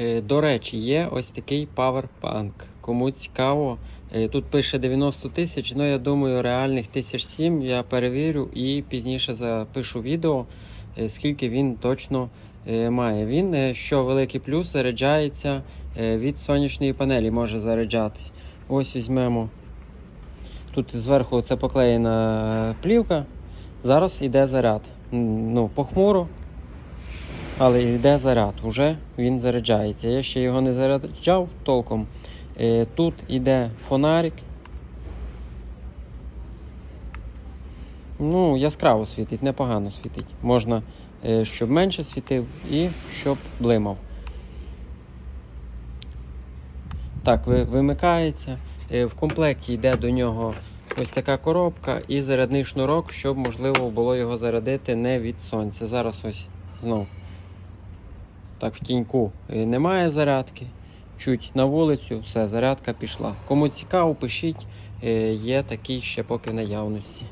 Е, До речі, є ось такий Powerbank. Кому цікаво, е, тут пише 90 тисяч, але я думаю, реальних тисяч сім я перевірю і пізніше запишу відео, е, скільки він точно має. Він, що великий плюс, заряджається від сонячної панелі, може заряджатись. Ось візьмемо. Тут зверху це поклеєна плівка. Зараз йде заряд. Ну, похмуро, але йде заряд. Уже він заряджається. Я ще його не заряджав толком. Е, Тут йде фонарик. Ну, яскраво світить, непогано світить. Можна, е, щоб менше світив і щоб блимав. Так, вимикається. Е, В комплекті йде до нього ось така коробка і зарядний шнурок, щоб можливо було його зарядити не від сонця. Зараз ось знов. Так, в тіньку е, немає зарядки. Чуть на вулицю, все, зарядка пішла. Кому цікаво, пишіть, Е, є такий ще поки наявності.